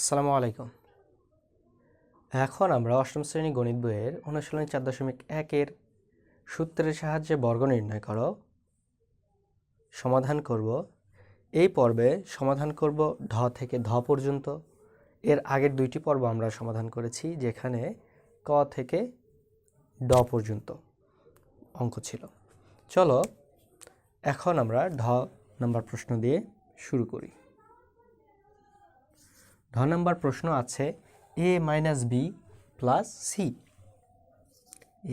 আসসালামু আলাইকুম। এখন আমরা অষ্টম শ্রেণি গণিত বইয়ের অনুশীলনী চার দশমিক একের সূত্রের সাহায্যে বর্গ নির্ণয় করো। সমাধান করব। এই পর্বে সমাধান করব ঢ থেকে ধ পর্যন্ত। এর আগের দুইটি পর্ব আমরা সমাধান করেছি, যেখানে ক থেকে ড পর্যন্ত অঙ্ক ছিল। চলো, এখন আমরা ঢ নাম্বার প্রশ্ন দিয়ে শুরু করি। ঢ নম্বর প্রশ্ন আছে A minus B plus C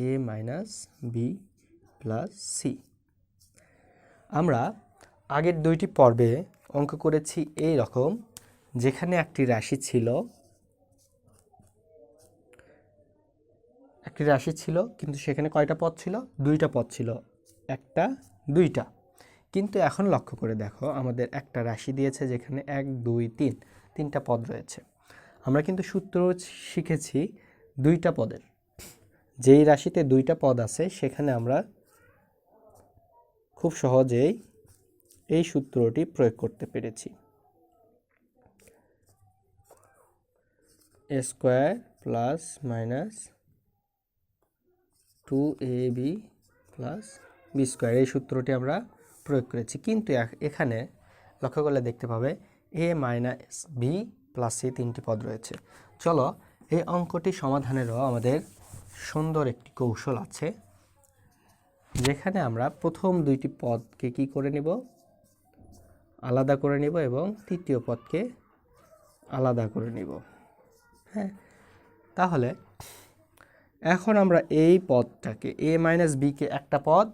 A minus B plus C আমরা আগের দুইটি পর্বে অঙ্ক করেছি এই রকম, যেখানে একটি রাশি ছিল, একটি রাশি ছিল, কিন্তু সেখানে কয়টা পদ ছিল? দুইটা পদ ছিল, একটা, দুইটা। কিন্তু এখন লক্ষ্য করে দেখো, আমাদের একটা রাশি দিয়েছে যেখানে এক, দুই, তিন। তিনটা পদ রয়েছে। আমরা কিন্তু সূত্র শিখেছি দুইটা পদের। যেই রাশিতে দুইটা পদ আছে, সেখানে আমরা খুব সহজেই এই সূত্রটি প্রয়োগ করতে পেরেছি। A square plus minus two A B plus B square এই সূত্রটি আমরা প্রয়োগ করেছি। কিন্তু এখানে লক্ষ্য করলে দেখতে পাবে A minus B plus C তিনটি পদ রয়েছে। চলো এই অঙ্কটি সমাধানেরও আমাদের সুন্দর একটি কৌশল আছে। যেখানে আমরা প্রথম দুইটি পদকে কি করে নিব? আলাদা করে নিব এবং তৃতীয় পদকে আলাদা করে নিব। হ্যাঁ তাহলে এখন আমরা এই পদটাকে এ মাইনাস বিকে একটা পদ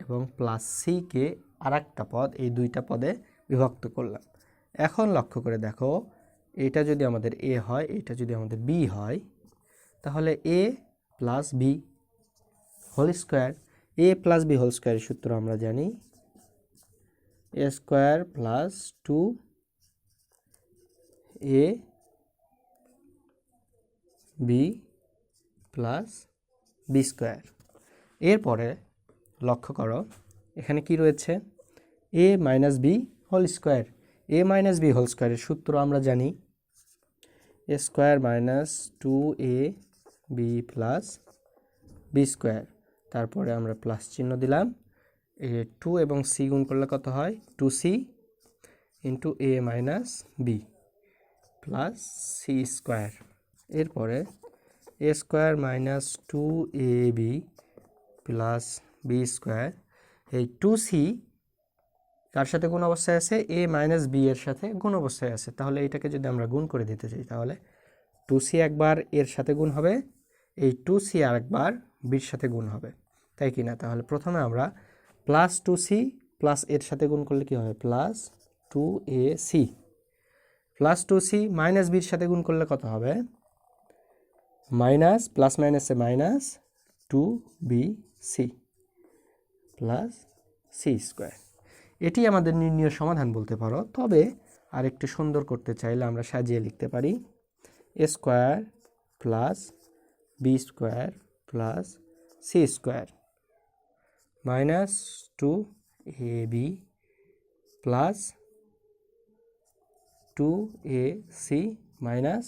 এবং প্লাস সিকে আর একটা পদ এই দুইটা পদে বিভক্ত করলাম। এখন লক্ষ্য করে দেখো, এটা যদি আমাদের এ হয়, এটা যদি আমাদের বি হয়, তাহলে A plus B whole square A plus B whole স্কোয়ারের সূত্র আমরা জানি A square plus two A B plus B square এরপরে লক্ষ্য করো, এখানে কি রয়েছে? A minus B whole square A minus B whole স্কোয়ারের সূত্র আমরা জানি A square minus two A B plus B square তারপরে আমরা প্লাস চিহ্ন দিলাম। এ টু এবং সি গুণ করলে কত হয়? Two C into A minus B plus C square এরপরে A square minus two A B plus B square এই টু সি কার সাথে গুণ অবস্থায় আছে? এ মাইনাস বি এর সাথে গুণ অবস্থায় আছে। তাহলে এটাকে যদি আমরা গুণ করে দিতে চাই, তাহলে টু সি একবার এর সাথে গুণ হবে, এই টু সি আরেকবার বির সাথে গুণ হবে। তাই কি না? তাহলে প্রথমে আমরা প্লাস টু সি প্লাস এর সাথে গুণ করলে কি হবে? Plus two A C plus two C minus বির সাথে গুণ করলে কত হবে? মাইনাস প্লাস মাইনাসে minus two B C plus C square এটি আমাদের নির্ণয় সমাধান বলতে পারো। তবে আর একটু সুন্দর করতে চাইলে আমরা সাজিয়ে লিখতে পারি A square plus B square plus C square minus two A B plus two A C minus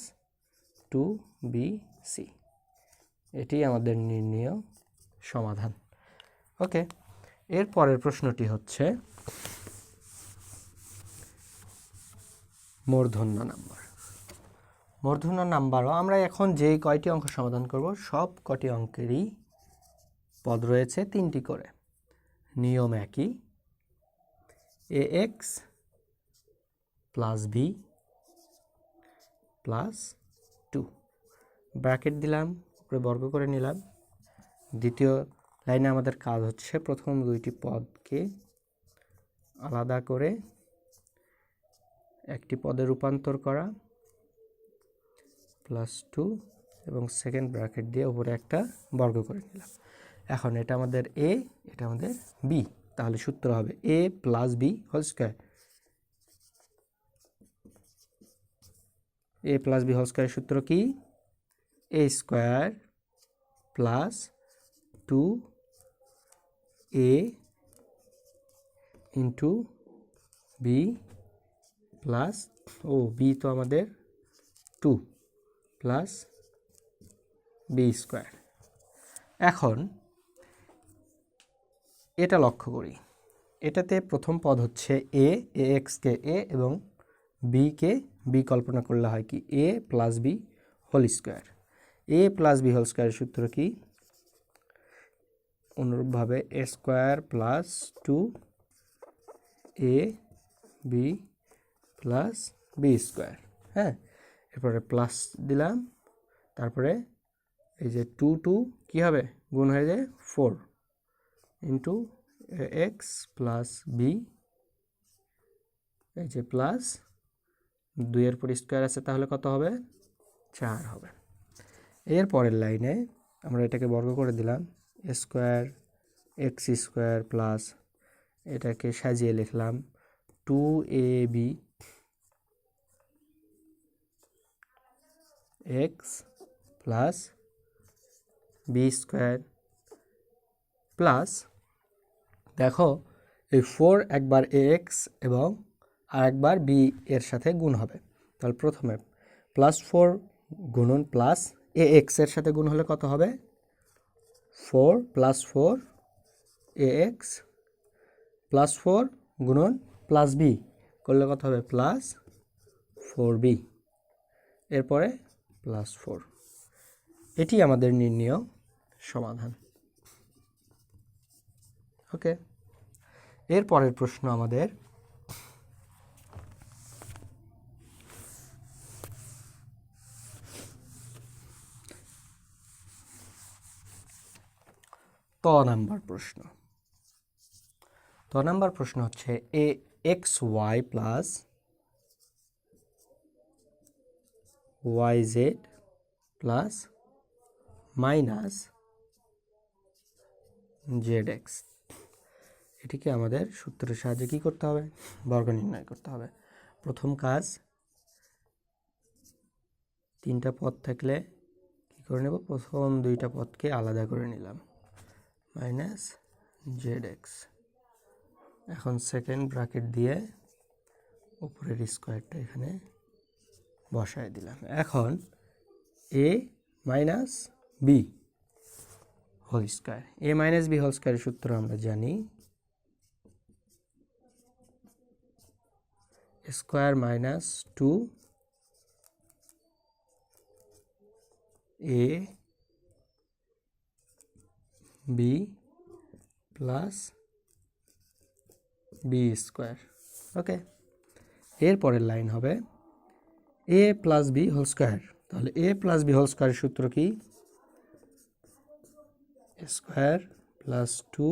two B C এটি আমাদের নির্ণয় সমাধান। ওকে এর পরের প্রশ্নটি হচ্ছে মূর্ধন্য নাম্বার। মূর্ধন্য নাম্বারও আমরা এখন যে কয়টি অঙ্ক সমাধান করব, সব কটি অঙ্কেরই পদ রয়েছে তিনটি করে। নিয়ম একই। A X plus B plus two. Bracket দিলাম, উপরে বর্গ করে নিলাম। দ্বিতীয় লাইনে আমাদের কাজ হচ্ছে প্রথম দুইটি পদকে আলাদা করে একটি পদে রূপান্তর করা প্লাস টু এবং সেকেন্ড ব্র্যাকেট দিয়ে উপরে একটা বর্গ করে নিলাম। এখন এটা আমাদের এ এটা আমাদের বি তাহলে সূত্র হবে A plus B whole square A plus B whole স্কোয়ারের সূত্র কি? A square plus two A into B plus O B তো আমাদের টু প্লাস বি স্কোয়ার এখন এটা লক্ষ্য করি। এটাতে প্রথম পদ হচ্ছে এ এ এক্সকে এ এবং বিকে বি কল্পনা করলে হয় কি A plus B whole square A plus B whole স্কোয়ারের সূত্র কি? অনুরূপভাবে A square plus two A B plus B square হ্যাঁ? এরপরে প্লাস দিলাম, তারপরে এই যে টু টু কী হবে? গুণ হয়ে যায় four into X plus B এই যে প্লাস দুইয়ের পর স্কোয়ার আছে, তাহলে কত হবে? চার হবে। এর পরের লাইনে আমরা এটাকে বর্গ করে দিলাম স্কোয়ার এক্স স্কোয়ার প্লাস এটাকে সাজিয়ে লিখলাম two A B X plus B square plus দেখো এই ফোর একবার এ এক্স এবং আর একবার বি এর সাথে গুণ হবে। তাহলে প্রথমে প্লাস ফোর গুণন প্লাস এ এক্সের সাথে গুণ হলে কত হবে? Four plus four A X plus four গুণন প্লাস বি করলে কত হবে? প্লাস ফোর বি এরপরে প্লাস ফোর এটি আমাদের নির্ণয় সমাধান। ওকে। এর পরের প্রশ্ন আমাদের। ত নাম্বার প্রশ্ন। ত নাম্বার প্রশ্ন হচ্ছে A, X Y plus Y Z plus minus Z X. এটিকে আমাদের সূত্রের সাহায্যে কী করতে হবে? বর্গ নির্ণয় করতে হবে। প্রথম কাজ, তিনটা পদ থাকলে কী করে নেব? প্রথম দুইটা পদকে আলাদা করে নিলাম। Minus Z X. এখন সেকেন্ড ব্র্যাকেট দিয়ে উপরের স্কোয়ারটা এখানে বসায় দিলাম। এখন A minus B whole square A minus B whole স্কোয়ারের সূত্র আমরা জানি square minus two A B plus B square okay এর পরের লাইন হবে A plus B whole square তাহলে এ প্লাস বি হোল স্কোয়ারের সূত্র কি? Square plus two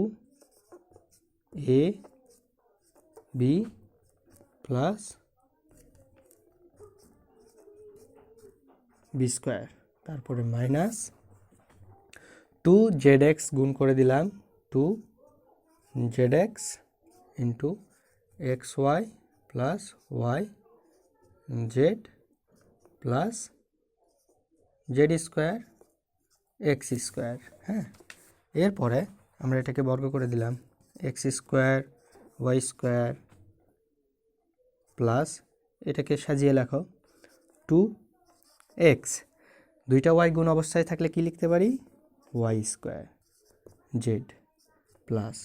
A B plus B square তারপরে মাইনাস টু জেড এক্স গুণ করে দিলাম two Z X into X Y plus Y Z plus Z square X square হ্যাঁ? এরপরে আমরা এটাকে বর্গ করে দিলাম X square Y square plus এটাকে সাজিয়ে লেখো টু এক্স দুইটা ওয়াই গুণ অবস্থায় থাকলে কি লিখতে পারি? Y square Z plus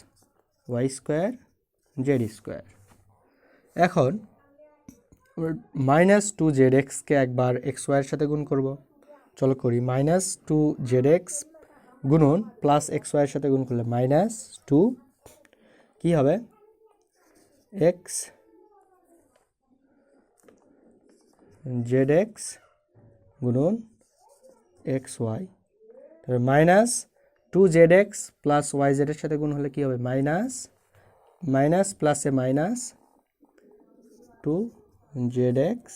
Y square Z square. এখন মাইনাস টু জেড এক্সকে একবার এক্স ওয়াইয়ের সাথে গুণ করব। চলো করি মাইনাস টু জেড এক্স গুণন প্লাস এক্স ওয়াইয়ের সাথে গুণ করলে মাইনাস টু কী হবে? এক্স জেড এক্স গুণন এক্স ওয়াই তবে minus two Z X plus Y জেডের সাথে গুণ হলে কী হবে? মাইনাস মাইনাস প্লাসে minus two Z X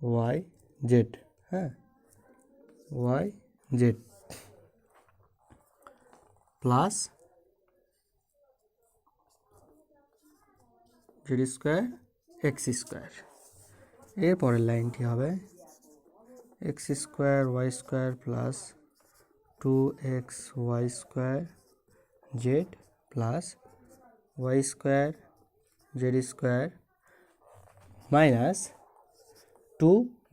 Y Z হ্যাঁ? Y Z plus Z square X square এর পরের লাইনটি হবে X square Y square plus two X Y square Z plus Y square Z square minus two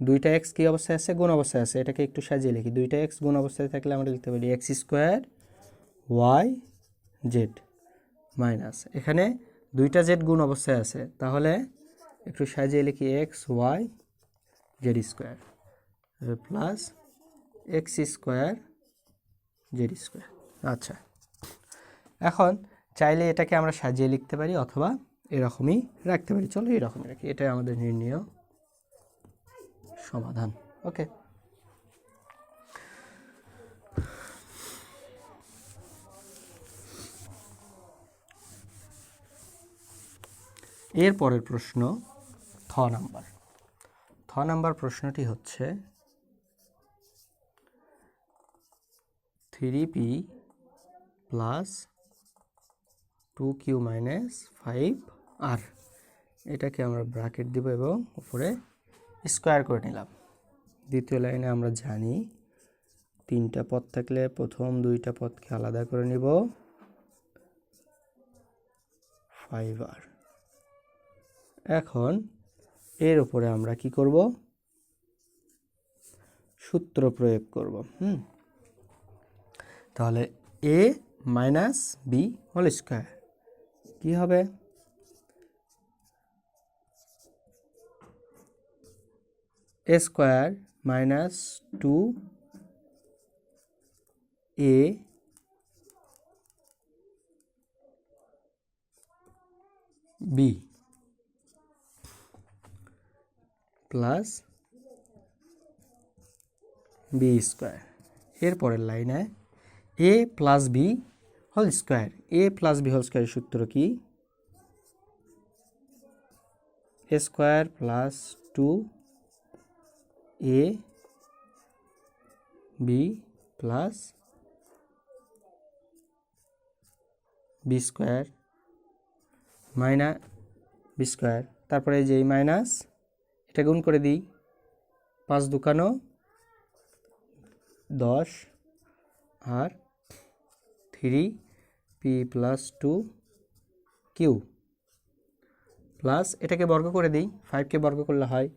দুইটা X কী অবস্থায় আছে? গুণ অবস্থায় আছে। এটাকে একটু সাজিয়ে লিখি। দুইটা এক্স গুণ অবস্থায় থাকলে আমরা লিখতে পারি X square Y Z minus এখানে দুইটা জেড গুণ অবস্থায় আছে। তাহলে একটু সাজিয়ে লিখি X Y Z square plus X square Z square আচ্ছা। এখন চাইলে এটাকে আমরা সাজিয়ে লিখতে পারি অথবা এরকমই রাখতে পারি। চলো এরকমই রাখি। এটাই আমাদের নির্ণয় সমাধান। ওকে। এর পরের প্রশ্ন থ নাম্বার। থ নাম্বার প্রশ্নটি হচ্ছে three P plus two Q minus five R এটাকে আমরা ব্র্যাকেট দিব এবং উপরে স্কোয়ার করে নিলাম। দ্বিতীয় লাইনে আমরা জানি তিনটা পদ থাকলে প্রথম দুইটা পদকে আলাদা করে নিব ফাইভ আর এখন এর উপরে আমরা কি করব? সূত্র প্রয়োগ করব, হুম? তাহলে A minus B whole square কী হবে? A square minus two A B plus B square এরপরের লাইনে A plus B whole square A plus B whole স্কোয়ারের সূত্র কি? A square plus two A B plus B square minus B square তারপরে যে minus এটা গুণ করে দিই। পাঁচ দুকানো দশ R three P plus two Q plus এটাকে বর্গ করে দিই ফাইভকে বর্গ করলে হয়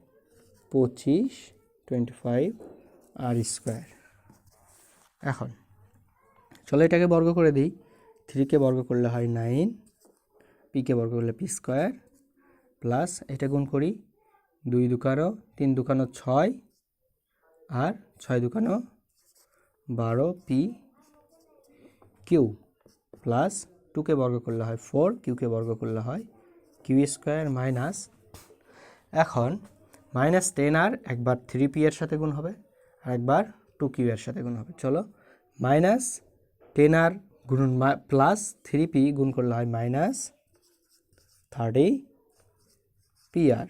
পঁচিশ টোয়েন্টি ফাইভ আর স্কোয়ার এখন, চলো এটাকে বর্গ করে দিই থ্রিকে বর্গ করলে হয় নাইন পিকে বর্গ করলে পি স্কোয়ার প্লাস এটা গুণ করি দুই দুকানো তিন দুকানো ছয়, আর ছয় দুকানো বারো পি কিউ প্লাস টুকে বর্গ করলে হয় ফোর কিউকে বর্গ করলে হয় কিউ স্কোয়ার মাইনাস এখন মাইনাস টেন আর একবার থ্রি পি এর সাথে গুণ হবে, আর একবার টু কিউ এর সাথে গুণ হবে। চলো মাইনাস টেন আর গুণন প্লাস থ্রি পি গুণ করলে হয় minus thirty P R.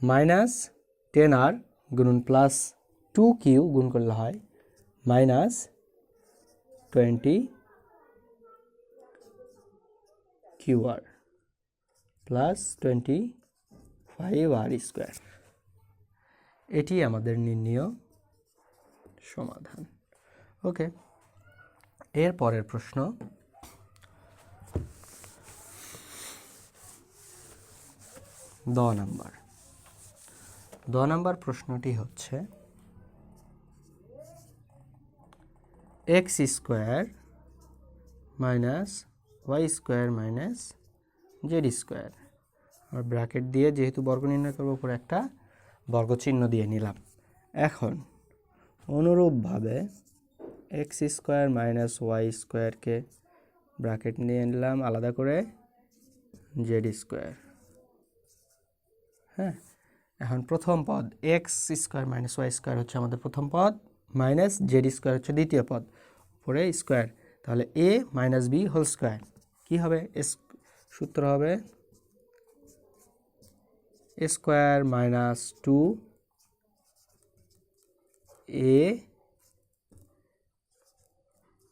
Minus ten R গুণন প্লাস টু কিউ গুণ করলে হয় minus twenty Q R plus twenty five R square. এটি আমাদের নির্ণীয় সমাধান। ওকে, এর পরের প্রশ্ন। দ নাম্বার। দ নাম্বার প্রশ্নটি হচ্ছে, X square minus Y square minus Z square. আর ব্র্যাকেট দিয়ে যেহেতু বর্গ নির্ণয় করব, উপরে একটা বর্গ চিহ্ন দিয়ে নিলাম। এখন অনুরূপভাবে এক্স স্কোয়ার মাইনাস ওয়াই স্কোয়ারকে ব্র্যাকেট নিয়ে নিলাম আলাদা করে জেড স্কোয়ার। হ্যাঁ এখন প্রথম পদ X square minus Y square হচ্ছে আমাদের প্রথম পদ, মাইনাস জেড স্কোয়ার হচ্ছে দ্বিতীয় পদ, উপরে স্কোয়ার। তাহলে A minus B whole square. কী হবে? এস সূত্র হবে square minus two A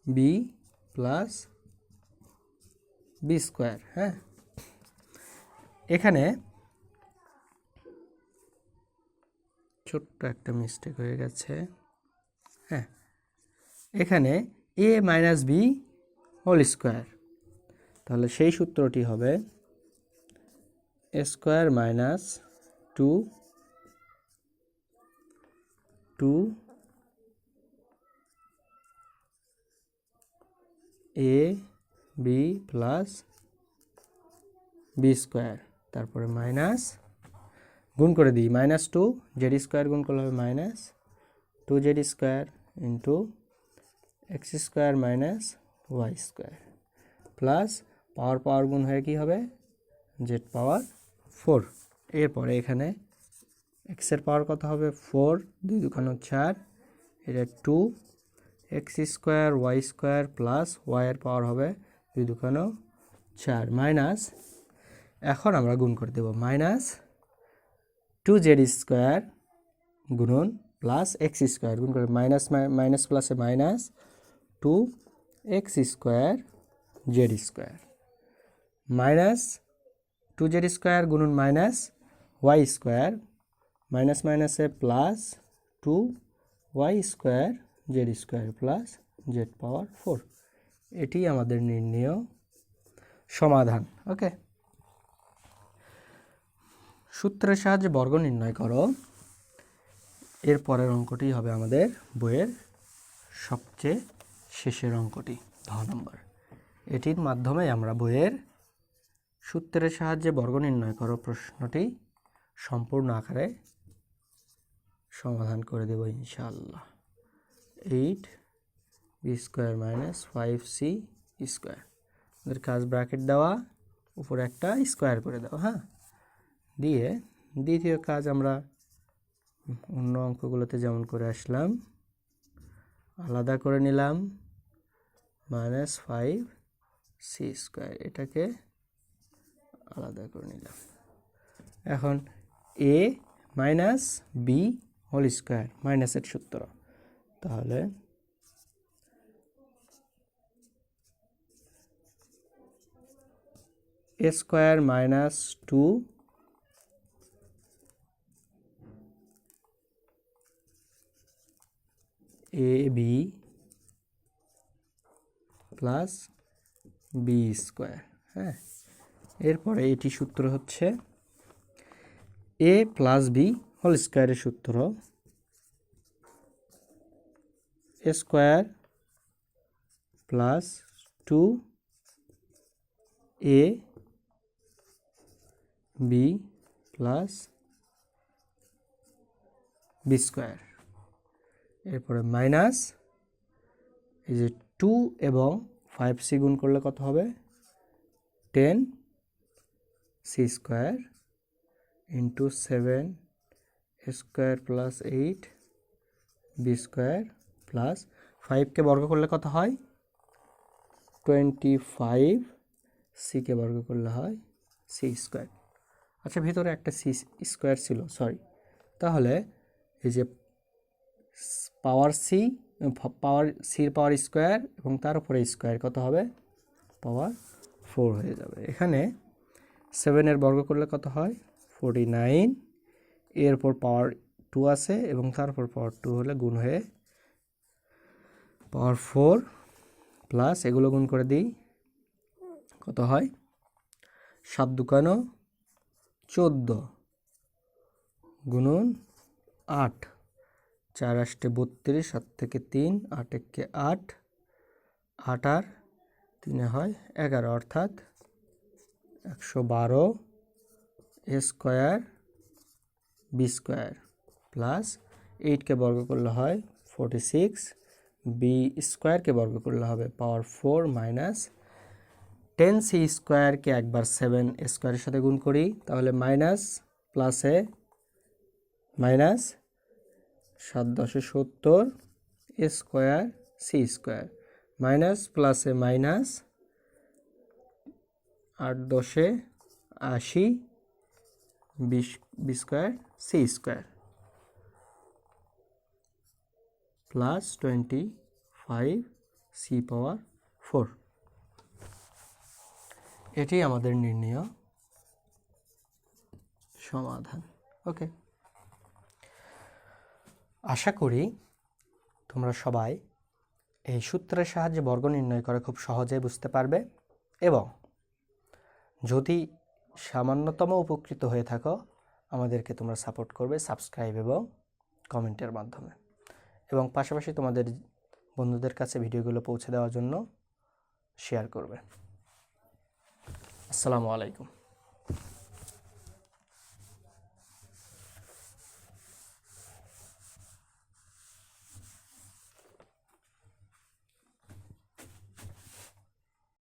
B plus B square হ্যাঁ? এখানে ছোট্ট একটা মিস্টেক হয়ে গেছে হ্যাঁ? এখানে A minus B whole square তাহলে সেই সূত্রটি হবে square minus two two A B plus B square, তারপরে মাইনাস, গুণ করে দিই, মাইনাস টু, জেড স্কোয়ার গুণ করলে হবে minus two Z square into X square minus Y square, plus power power গুণ হয়ে কী হবে? জেড পাওয়ার ফোর এরপরে এখানে এক্সের পাওয়ার কত হবে? ফোর দুই দুখানো চার, এটা two X square Y square plus ওয়াইয়ের পাওয়ার হবে দুই দুখানো চার মাইনাস এখন আমরা গুণ করে দেব মাইনাস টু জেড স্কোয়ার গুণন প্লাস এক্স স্কোয়ার গুণ করে মাইনাস মাইনাস প্লাসে minus two X square Z square minus two Z square গুণন মাইনাস ওয়াই স্কোয়ার, মাইনাস মাইনাসে plus two Y square Z square plus Z power four. এটি আমাদের নির্ণয় সমাধান, ওকে? সূত্রের সাহায্যে বর্গ নির্ণয় করো। এর পরের অঙ্কটি হবে আমাদের বইয়ের সবচেয়ে শেষের অঙ্কটি, ধ নম্বর। এটির মাধ্যমে আমরা বইয়ের সূত্রের সাহায্যে বর্গ নির্ণয় করো প্রশ্নটি সম্পূর্ণ আকারে সমাধান করে দেব ইনশাআল্লাহ। Eight B square minus five C square. ওদের কাজ ব্র্যাকেট দেওয়া, উপরে একটা স্কোয়ার করে দেওয়া হ্যাঁ? দিয়ে দ্বিতীয় কাজ আমরা অন্য অঙ্কগুলোতে যেমন করে আসলাম, আলাদা করে নিলাম, মাইনাস ফাইভ সি স্কোয়ার। এটাকে আলাদা করে নিলাম। এখন A minus B whole square মাইনাসের সূত্র। তাহলে A square minus two A B plus B square হ্যাঁ? এরপরে এটি সূত্র হচ্ছে এ প্লাস বি হোল স্কোয়ারের সূত্র A square plus two A B plus B square এরপরে মাইনাস এই যে টু এবং ফাইভ সি গুণ করলে কত হবে? Ten C square into seven square plus eight B square plus ফাইভকে বর্গ করলে কত হয়? টোয়েন্টি ফাইভ সিকে বর্গ করলে হয় সি স্কোয়ার। আচ্ছা ভিতরে একটা সি স্কোয়ার ছিল, সরি। তাহলে এই যে পাওয়ার সি, পাওয়ার সির পাওয়ার স্কোয়ার এবং তার উপরে স্কোয়ার কত হবে? পাওয়ার ফোর হয়ে যাবে। এখানে সেভেনের বর্গ করলে কত হয়? Forty nine. এরপর পাওয়ার টু আছে এবং তারপর পাওয়ার টু হলে গুণ হয়ে পাওয়ার ফোর প্লাস এগুলো গুণ করে দিই। কত হয়? সাত দুকানো চোদ্দ গুণন আট। চার আষ্টে বত্রিশ, সাত থেকে তিন, আট একে আট আট আর তিনে হয় এগারো। অর্থাৎ একশো বারো স্কোয়ার বি স্কোয়ার প্লাস এইটকে বর্গ করলে হয় ফোরটি সিক্স, বি স্কোয়ারকে বর্গ করলে হবে power four minus ten C স্কোয়ারকে একবার সেভেন স্কোয়ারের সাথে গুণ করি, তাহলে মাইনাস প্লাসে মাইনাস সাত দশে সত্তর স্কোয়ার সি স্কোয়ার, মাইনাস প্লাসে মাইনাস আট দশে আশি বিশ B square, C square. Plus twenty five, C power four. এটি আমাদের নির্ণয় সমাধান। ওকে। আশা করি তোমরা সবাই এই সূত্রের সাহায্যে বর্গ নির্ণয় করে খুব সহজেই বুঝতে পারবে এবং যদি সামান্যতম উপকৃত হয়ে থাকো, আমাদেরকে তোমরা সাপোর্ট করবে সাবস্ক্রাইব এবং কমেন্টের মাধ্যমে। এবং পাশাপাশি তোমাদের বন্ধুদের কাছে ভিডিওগুলো পৌঁছে দেওয়ার জন্য শেয়ার করবে। আসসালামু আলাইকুম।